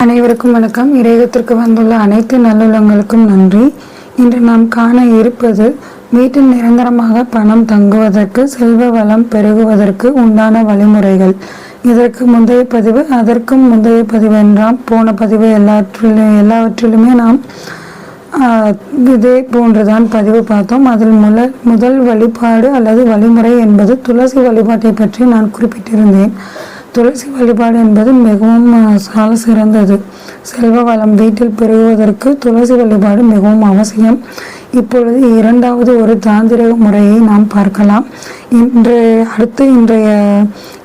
அனைவருக்கும் வணக்கம். இறையகத்திற்கு வந்துள்ள அனைத்து நல்லுள்ளங்களுக்கும் நன்றி. இன்று நாம் காண இருப்பது வீட்டில் நிரந்தரமாக பணம் தங்குவதற்கு செல்வ வளம் பெருகுவதற்கு உண்டான வழிமுறைகள். இதற்கு முந்தைய பதிவு அதற்கும் முந்தைய பதிவு என்றாம் போன பதிவு எல்லாற்றிலும் எல்லாவற்றிலுமே நாம் ஆஹ், இதே போன்றுதான் பதிவு பார்த்தோம். அதில் முதல் முதல் வழிபாடு அல்லது வழிமுறை என்பது துளசி வழிபாட்டை பற்றி நான் குறிப்பிட்டிருந்தேன். துளசி வழிபாடு என்பது மிகவும் சால சிறந்தது. செல்வ வளம் வீட்டில் பெருகுவதற்கு துளசி வழிபாடு மிகவும் அவசியம். இப்பொழுது இரண்டாவது ஒரு தாந்திரிக முறையை நாம் பார்க்கலாம். இன்று அடுத்து இன்றைய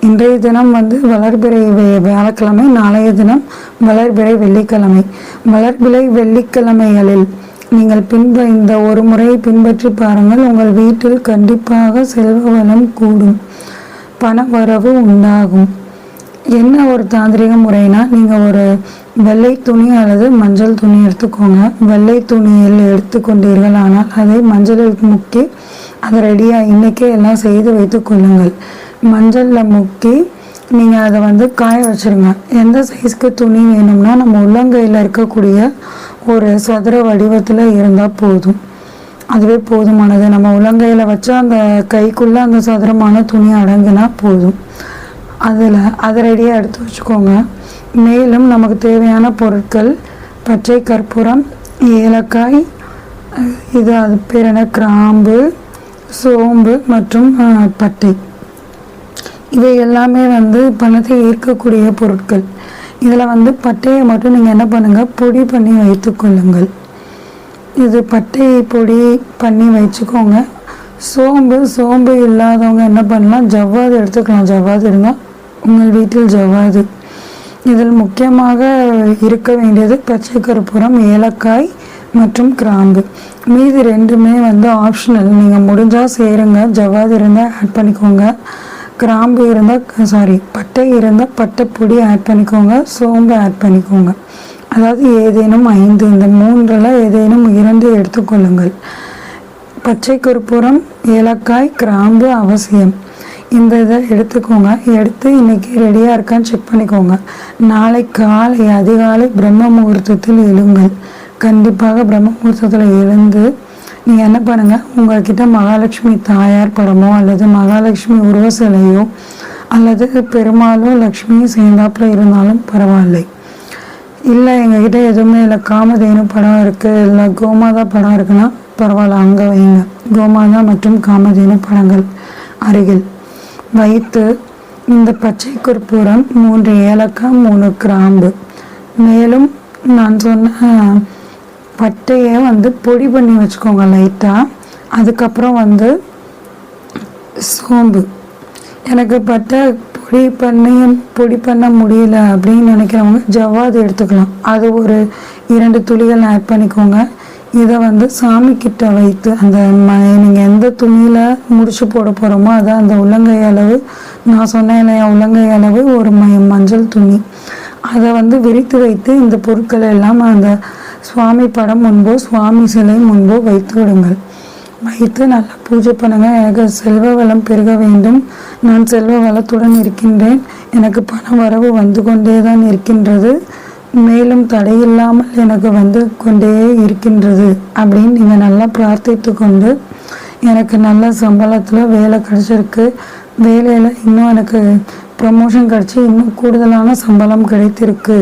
இன்றைய தினம் வந்து வளர்பிறை வியாழக்கிழமை நாளைய தினம் வளர்பிறை வெள்ளிக்கிழமை. வளர்பிறை வெள்ளிக்கிழமைகளில் நீங்கள் பின்ப இந்த ஒரு முறையை பின்பற்றி பாருங்கள். உங்கள் வீட்டில் கண்டிப்பாக செல்வ வளம் கூடும். பண வரவு உண்டாகும். என்ன ஒரு தாந்திரிக முறைனா நீங்கள் ஒரு வெள்ளை துணி அல்லது மஞ்சள் துணி எடுத்துக்கோங்க. வெள்ளை துணியில் எடுத்துக்கொண்டீர்கள் ஆனால் அதை மஞ்சளில் முக்கி அதை ரெடியாக இன்றைக்கே எல்லாம் செய்து வைத்து கொள்ளுங்கள். மஞ்சளில் முக்கி நீங்கள் அதை வந்து காய வச்சிருங்க. எந்த சைஸ்க்கு துணி வேணும்னா நம்ம உள்ளங்கையில் இருக்கக்கூடிய ஒரு சதுர வடிவத்தில் இருந்தால் போதும். அதுவே போதுமானது. நம்ம உள்ளங்கையில் வச்சா அந்த கைக்குள்ளே அந்த சதுரமான துணி அடங்கினா போதும். அதில் அதை ரெடியாக எடுத்து வச்சுக்கோங்க. மேலும் நமக்கு தேவையான பொருட்கள் பச்சை கற்பூரம் ஏலக்காய் இது அது பேர் என்ன? கிராம்பு சோம்பு மற்றும் பட்டை. இவை எல்லாமே வந்து பணத்தை ஈர்க்கக்கூடிய பொருட்கள். இதில் வந்து பட்டையை மட்டும் நீங்கள் என்ன பண்ணுங்கள் பொடி பண்ணி வைத்துக்கொள்ளுங்கள் இது பட்டை பொடி பண்ணி வச்சுக்கோங்க சோம்பு சோம்பு இல்லாதவங்க என்ன பண்ணலாம்? ஜவ்வாது எடுத்துக்கலாம். ஜவ்வாது இருந்தால் உங்கள் வீட்டில் ஜவ்வாது. இதில் முக்கியமாக இருக்க வேண்டியது பச்சை கருப்புறம் ஏலக்காய் மற்றும் கிராம்பு. மீதி ரெண்டுமே வந்து ஆப்ஷனல் நீங்கள் முடிஞ்சால் சேருங்க. ஜவ்வாது இருந்தால் ஆட் பண்ணிக்கோங்க. கிராம்பு இருந்தால் சாரி பட்டை இருந்தால் பட்டை பொடி ஆட் பண்ணிக்கோங்க. சோம்பு ஆட் பண்ணிக்கோங்க. அதாவது ஏதேனும் ஐந்து இந்த மூன்றில் ஏதேனும் இரண்டு எடுத்துக்கொள்ளுங்கள். பச்சை கற்பூரம் ஏலக்காய் கிராம்பு அவசியம். இந்த இதை எடுத்துக்கோங்க. எடுத்து இன்னைக்கு ரெடியாக இருக்கான்னு செக் பண்ணிக்கோங்க. நாளை காலை அதிகாலை பிரம்ம முகூர்த்தத்தில் எழுங்கள். கண்டிப்பாக பிரம்ம முகூர்த்தத்தில் எழுந்து நீங்கள் என்ன பண்ணுங்கள் உங்கள்கிட்ட மகாலட்சுமி தாயார் படமோ அல்லது மகாலட்சுமி உருவ சிலையோ அல்லது பெருமாளும் லக்ஷ்மியும் சேர்ந்தாப்புல இருந்தாலும் பரவாயில்லை. இல்லை எங்ககிட்ட எதுவுமே இல்லை. காமதேனு படம் இருக்குது இல்லை கோமாதா படம் இருக்குன்னா பரவாயில்ல அங்கே வைங்க கோமாதா மற்றும் காமதேனு படங்கள் அருகில். வைத்து இந்த பச்சை கற்பூரம் மூன்று ஏலக்காய் மூணு கிராம்பு. மேலும் நான் சொன்ன பட்டையை வந்து பொடி பண்ணி வச்சுக்கோங்க லைட்டாக அதுக்கப்புறம் வந்து சோம்பு. எனக்கு பட்டை பொடி பண்ணி பொடி பண்ண முடியல அப்படின்னு நினைக்கிறவங்க ஜவ்வாது எடுத்துக்கலாம். அது ஒரு இரண்டு துளிகள் ஆட் பண்ணிக்கோங்க. இதை வந்து சாமி கிட்ட வைத்து அந்த ம நீங்கள் எந்த துணியில் முடிச்சு போட போகிறோமோ அதான் அந்த உள்ளங்கை அளவு நான் சொன்னேன் இல்லையா உள்ளங்கை அளவு ஒரு ம மஞ்சள் துணி. அதை வந்து விரித்து வைத்து இந்த பொருட்கள் எல்லாம் அந்த சுவாமி படம் முன்போ சுவாமி சிலை முன்போ வைத்து விடுங்கள். வைத்து நல்லா பூஜை பண்ணுங்க. எனக்கு செல்வ வளம் பெருக வேண்டும். நான் செல்வ வளத்துடன் இருக்கின்றேன். எனக்கு பண வரவு வந்து கொண்டே தான் இருக்கின்றது. மேலும் தடையில்லாமல் எனக்கு வந்து கொண்டே இருக்கின்றது அப்படின்னு நீங்கள் நல்லா பிரார்த்தித்து கொண்டு எனக்கு நல்ல சம்பளத்தில் வேலை கிடச்சிருக்கு. வேலையில் இன்னும் எனக்கு ப்ரமோஷன் கிடச்சி இன்னும் கூடுதலான சம்பளம் கிடைத்திருக்கு.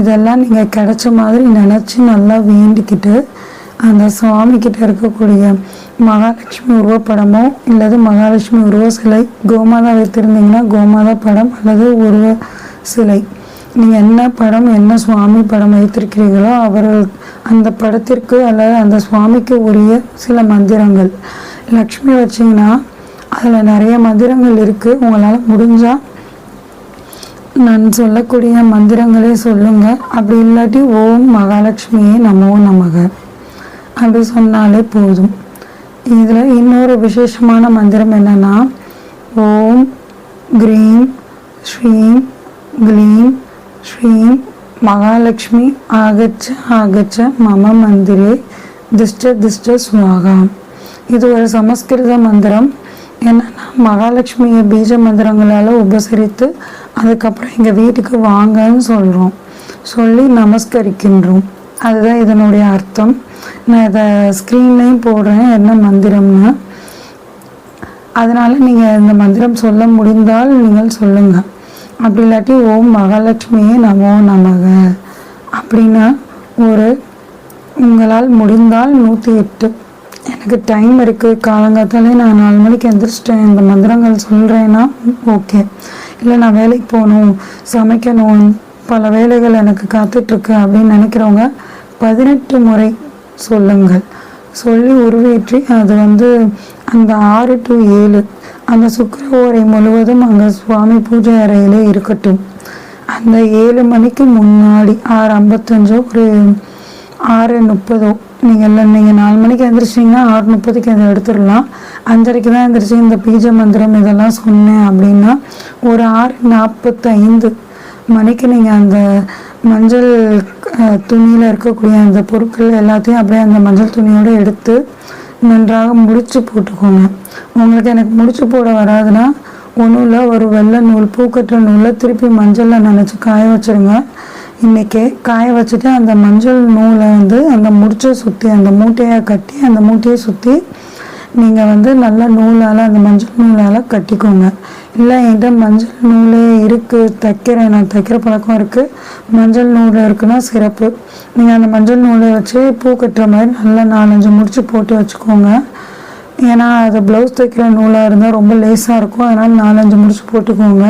இதெல்லாம் நீங்கள் கிடைச்ச மாதிரி நினச்சி நல்லா வேண்டிக்கிட்டு அந்த சுவாமிக்கிட்ட இருக்கக்கூடிய மகாலட்சுமி உருவப்படமோ இல்லது மகாலட்சுமி உருவ சிலை கோமாதா வைத்திருந்தீங்கன்னா கோமாதா படம் அல்லது உருவ சிலை. நீங்கள் என்ன படம் என்ன சுவாமி படம் வைத்திருக்கிறீர்களோ அவர்கள் அந்த படத்திற்கு அல்லது அந்த சுவாமிக்கு உரிய சில மந்திரங்கள். லக்ஷ்மி வச்சிங்கன்னா அதில் நிறைய மந்திரங்கள் இருக்குது உங்களால் முடிஞ்சால் நான் சொல்லக்கூடிய மந்திரங்களே சொல்லுங்க. அப்படி இல்லாட்டி ஓம் மகாலட்சுமியே நமோ நமக. அப்படி சொன்னாலே போதும். இதில் இன்னொரு விசேஷமான மந்திரம் என்னன்னா ஓம் க்ரீம் ஸ்ரீம் க்ளீம் ஸ்ரீ மகாலட்சுமி ஆகச்ச ஆகச்ச மம மந்திரே திஷ்ட திஷ்ட சுவாகா. இது ஒரு சமஸ்கிருத மந்திரம். என்னன்னா மகாலட்சுமியை பீஜ மந்திரங்களால் உபசரித்து அதுக்கப்புறம் எங்கள் வீட்டுக்கு வாங்கன்னு சொல்கிறோம் சொல்லி நமஸ்கரிக்கின்றோம். அதுதான் இதனுடைய அர்த்தம். நான் இதை ஸ்க்ரீன்லேயும் போடுறேன் என்ன மந்திரம்னு. அதனால் நீங்கள் இந்த மந்திரம் சொல்ல முடிந்தால் நீங்கள் சொல்லுங்கள் அப்படி இல்லாட்டி ஓம் மகாலட்சுமியே நமோ நமக அப்படின்னா ஒரு உங்களால் முடிந்தால் நூற்றி எட்டு. எனக்கு டைம் இருக்குது காலங்காத்தாலே நான் நாலு மணிக்கு எந்திரிச்சிட்டேன். இந்த மந்திரங்கள் சொல்கிறேன்னா ஓகே இல்லை நான் வேலைக்கு போகணும் சமைக்கணும் பல வேலைகள் எனக்கு காத்துட்ருக்கு அப்படின்னு நினைக்கிறவங்க பதினெட்டு முறை சொல்லுங்கள். சொல்லி உருவேற்றி அது வந்து அந்த ஆறு டு ஏழு அந்த சுக்கர ஓரை முழுவதும் அங்கே சுவாமி பூஜை அறையிலே இருக்கட்டும். அந்த ஏழு மணிக்கு முன்னாடி ஆறு ஐம்பத்தஞ்சோ ஒரு ஆறு முப்பதோ நீங்கள் இல்லை நீங்கள் நாலு மணிக்கு எழுந்திரிச்சிங்கன்னா ஆறு முப்பதுக்கு அதை எடுத்துடலாம். அஞ்சரைக்கு தான் எழுந்திரிச்சு இந்த பீஜ மந்திரம் இதெல்லாம் சொன்னேன் அப்படின்னா ஒரு ஆறு நாற்பத்தைந்து மணிக்கு நீங்கள் அந்த மஞ்சள் துணியில் இருக்கக்கூடிய அந்த பொருட்கள் எல்லாத்தையும் அப்படியே அந்த மஞ்சள் துணியோடு எடுத்து நன்றாக முடிச்சு போட்டுக்கோங்க. உங்களுக்கு எனக்கு முடிச்சு போட வராதுன்னா ஒன்றும் இல்லை ஒரு வெள்ளை நூல் பூக்கட்டுற நூலில் திருப்பி மஞ்சளில் நினச்சி காய வச்சுருங்க. இன்றைக்கே காய வச்சுட்டு அந்த மஞ்சள் நூலை வந்து அந்த முடிச்சை சுற்றி அந்த மூட்டையை கட்டி அந்த மூட்டையை சுற்றி நீங்கள் வந்து நல்ல நூலால் அந்த மஞ்சள் நூலால் கட்டிக்கோங்க. இல்லை என்கிட்ட மஞ்சள் நூலே இருக்குது தைக்கிறேன் நான் தைக்கிற பழக்கம் இருக்குது மஞ்சள் நூல் இருக்குன்னா சிறப்பு. நீங்கள் அந்த மஞ்சள் நூலை வச்சு பூ கட்டுற மாதிரி நல்லா நாலஞ்சு முடிச்சு போட்டு வச்சுக்கோங்க. ஏன்னா அது ப்ளவுஸ் தைக்கிற நூலாக இருந்தால் ரொம்ப லேஸாக இருக்கும். அதனால் நாலஞ்சு முடிச்சு போட்டுக்கோங்க.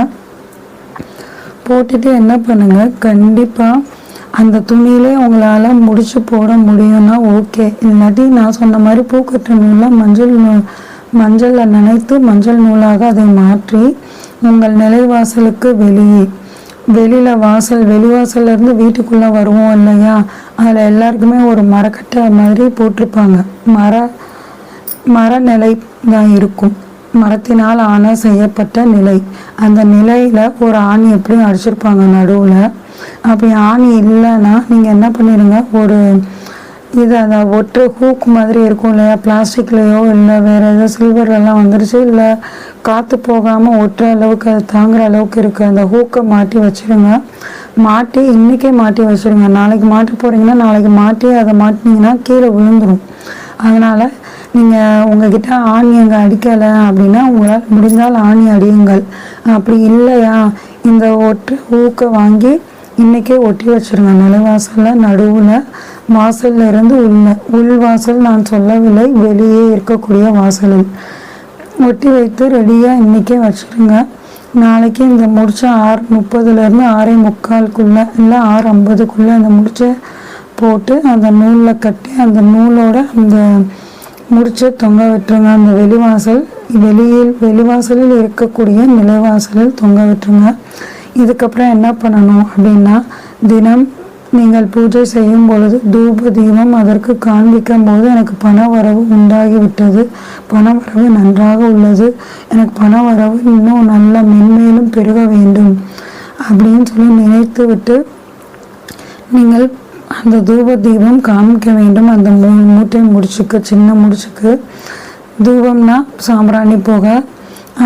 போட்டுட்டு என்ன பண்ணுங்கள் கண்டிப்பாக அந்த துணியிலே உங்களால் முடிச்சு போட முடியும்னா ஓகே இல்லாட்டி நான் சொன்ன மாதிரி பூக்கட்டு நூலில் மஞ்சள் நூல் மஞ்சளில் நினைத்து மஞ்சள் நூலாக அதை மாற்றி உங்கள் நிலைவாசலுக்கு வெளியே வெளியில் வாசல் வெளிவாசல்லேருந்து வீட்டுக்குள்ளே வருவோம் இல்லையா? அதில் எல்லாருக்குமே ஒரு மரக்கட்டை மாதிரி போட்டிருப்பாங்க. மர மரநிலை தான் இருக்கும். மரத்தினால் ஆன செய்யப்பட்ட நிலை. அந்த நிலையில் ஒரு ஆணி எப்படியும் அடிச்சிருப்பாங்க நடுவில்? அப்படி ஆணி இல்லைன்னா நீங்கள் என்ன பண்ணிடுங்க ஒரு இது அந்த ஒற்று ஹூக் மாதிரி இருக்கும் இல்லையா? பிளாஸ்டிக்லேயோ இல்லை வேறு ஏதோ சில்வர்லாம் வந்துருச்சு இல்லை காற்று போகாமல் ஒட்டுற அளவுக்கு அது தாங்குற அளவுக்கு இருக்குது அந்த ஹூக்கை மாட்டி வச்சுருங்க. மாட்டி இன்றைக்கே மாட்டி வச்சுருங்க. நாளைக்கு மாட்டி போகிறீங்கன்னா நாளைக்கு மாட்டி அதை மாட்டினீங்கன்னா கீழே விழுந்துடும் அதனால் நீங்கள் உங்ககிட்ட ஆணி அங்கே அடிக்கலை அப்படின்னா உங்களால் முடிந்தால் ஆணி அடியுங்கள். அப்படி இல்லையா? இந்த ஒற்று ஊக்க வாங்கி இன்றைக்கே ஒட்டி வச்சுருங்க நிலைவாசலில் நடுவில் வாசல்ல இருந்து உள்ள உள் வாசல் நான் சொல்லவில்லை வெளியே இருக்கக்கூடிய வாசலில். ஒட்டி வைத்து ரெடியாக இன்றைக்கே வச்சுருங்க. நாளைக்கு இந்த முடிச்ச ஆறு முப்பதுலேருந்து ஆறே முக்காலுக்குள்ளே இல்லை ஆறு ஐம்பதுக்குள்ளே அந்த முடிச்ச போட்டு அந்த நூலில் கட்டி அந்த நூலோட அந்த முடிச்ச தொங்க விட்டுருங்க. அந்த வெளிவாசல் வெளியில் வெளிவாசலில் இருக்கக்கூடிய நிலைவாசலில் தொங்க விட்டுருங்க. இதுக்கப்புறம் என்ன பண்ணணும் அப்படின்னா தினம் நீங்கள் பூஜை செய்யும் பொழுது தூப தீபம் அதற்கு காண்பிக்கும் போது எனக்கு பண வரவு உண்டாகிவிட்டது. பண வரவு நன்றாக உள்ளது. எனக்கு பண வரவு இன்னும் நல்ல மென்மேலும் பெருக வேண்டும் அப்படின்னு சொல்லி நினைத்து விட்டு நீங்கள் அந்த தூப தீபம் காமிக்க வேண்டும். அந்த மூ மூட்டை முடிச்சுக்கு சின்ன முடிச்சுக்கு. தூபம்னா சாம்பிராணி போக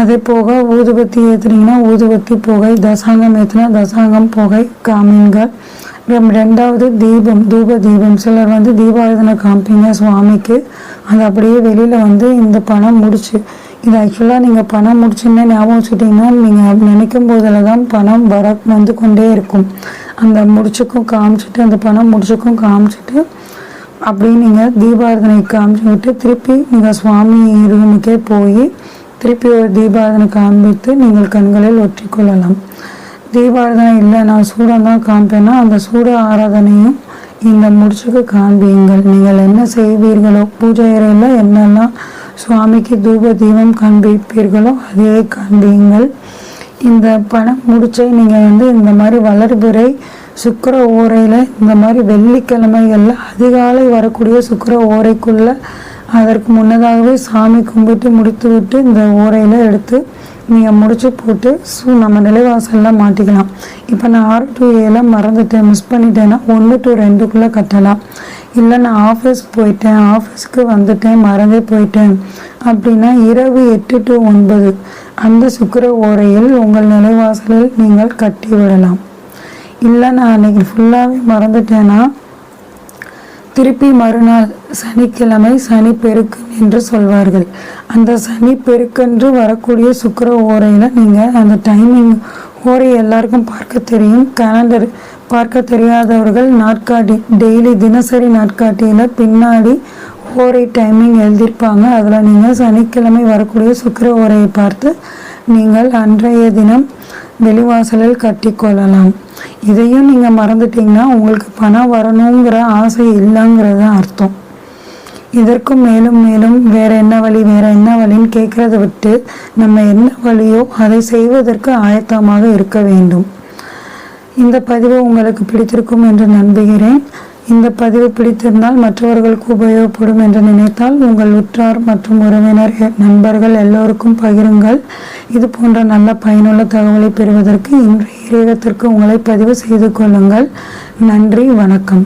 அதே போக ஊதுபத்தி ஏற்றுனீங்கன்னா ஊதுபத்தி புகை தசாங்கம் ஏற்றுனா தசாங்கம் புகை காமிங்க ரெண்டாவது தீபம் தூப தீபம். சிலர் வந்து தீபாராதனை காமிப்பீங்க சுவாமிக்கு. அது அப்படியே வெளியில் வந்து இந்த பணம் முடிச்சு. இது ஆக்சுவலாக நீங்கள் பணம் முடிச்சுன்னே ஞாபகம் வச்சுட்டிங்கன்னா நீங்கள் நினைக்கும் போதில் தான் பணம் வர வந்து கொண்டே இருக்கும். அந்த முடிச்சுக்கும் காமிச்சிட்டு அந்த பணம் முடிச்சுக்கும் காமிச்சிட்டு அப்படியே நீங்கள் தீபாரதனை காமிச்சுக்கிட்டு திருப்பி நீங்கள் சுவாமி ரூமுக்கே போய் திருப்பி ஒரு தீபாரதனை காண்பித்து நீங்கள் கண்களில் ஒற்றிக்கொள்ளலாம். தீபாரதனை இல்லை நான் சூடம் தான் காண்பேன்னா அந்த சூட ஆராதனையும் இந்த முடிச்சுக்கு காண்பியுங்கள் நீங்கள் என்ன செய்வீர்களோ பூஜை அறையில் என்னெல்லாம் சுவாமிக்கு தூப தீபம் காண்பிப்பீர்களோ அதையே காண்பியுங்கள் இந்த பணம் முடிச்சை நீங்கள் வந்து இந்த மாதிரி வளர்பிறை சுக்கர ஓரையில் இந்த மாதிரி வெள்ளிக்கிழமைகளில் அதிகாலை வரக்கூடிய சுக்கர ஓரைக்குள்ளே அதற்கு முன்னதாகவே சாமி கும்பிட்டு முடித்து விட்டு இந்த ஓரையில் எடுத்து நீங்கள் முடிச்சு போட்டு ஸோ நம்ம நிலைவாசலில் மாட்டிக்கலாம். இப்போ நான் ஆறு டு ஏல மறந்துட்டேன். மிஸ் பண்ணிட்டேன்னா ஒன்று டு ரெண்டுக்குள்ளே கட்டலாம். இல்லை நான் ஆஃபீஸ் போயிட்டேன். ஆஃபீஸ்க்கு வந்துட்டேன். மறந்தே போயிட்டேன். அப்படின்னா இரவு எட்டு டு ஒன்பது. அந்த சுக்கர ஓரையில் உங்கள் நிலைவாசலில் நீங்கள் கட்டி விடலாம். இல்லை நான் அன்னைக்கு ஃபுல்லாகவே மறந்துட்டேன்னா திருப்பி மறுநாள் சனிக்கிழமை சனி பெருக்கன் என்று சொல்வார்கள். அந்த சனி பெருக்கென்று வரக்கூடிய சுக்கர ஓரையில் நீங்கள் அந்த டைமிங் ஓரை எல்லாருக்கும் பார்க்க தெரியும். கேலண்டர் பார்க்க தெரியாதவர்கள் நாட்காட்டி டெய்லி தினசரி நாட்காட்டியில் பின்னாடி ஓரை டைமிங் எழுதியிருப்பாங்க. அதில் நீங்கள் சனிக்கிழமை வரக்கூடிய சுக்கர ஓரையை பார்த்து நீங்கள் அன்றைய தினம் வெளிவாசலில் கட்டி கொள்ளலாம் இதையும் நீங்கள் மறந்துட்டீங்கன்னா உங்களுக்கு பணம் வரணுங்கிற ஆசை இல்லைங்கிறது அர்த்தம். இதற்கும் மேலும் மேலும் வேற என்ன வழி வேற என்ன வழின்னு கேட்கறதை விட்டு நம்ம என்ன வழியோ அதை செய்வதற்கு ஆயத்தமாக இருக்க வேண்டும். இந்த பதிவு உங்களுக்கு பிடித்திருக்கும் என்று நம்புகிறேன். இந்த பதிவு பிடித்திருந்தால் மற்றவர்களுக்கு உபயோகப்படும் என்று நினைத்தால் உங்கள் உற்றார் மற்றும் உறவினர் நண்பர்கள் எல்லோருக்கும் பகிருங்கள். இது போன்ற நல்ல பயனுள்ள தகவலை பெறுவதற்கு இன்றைய இறைவத்திற்கு உங்களை பதிவு செய்து கொள்ளுங்கள். நன்றி வணக்கம்.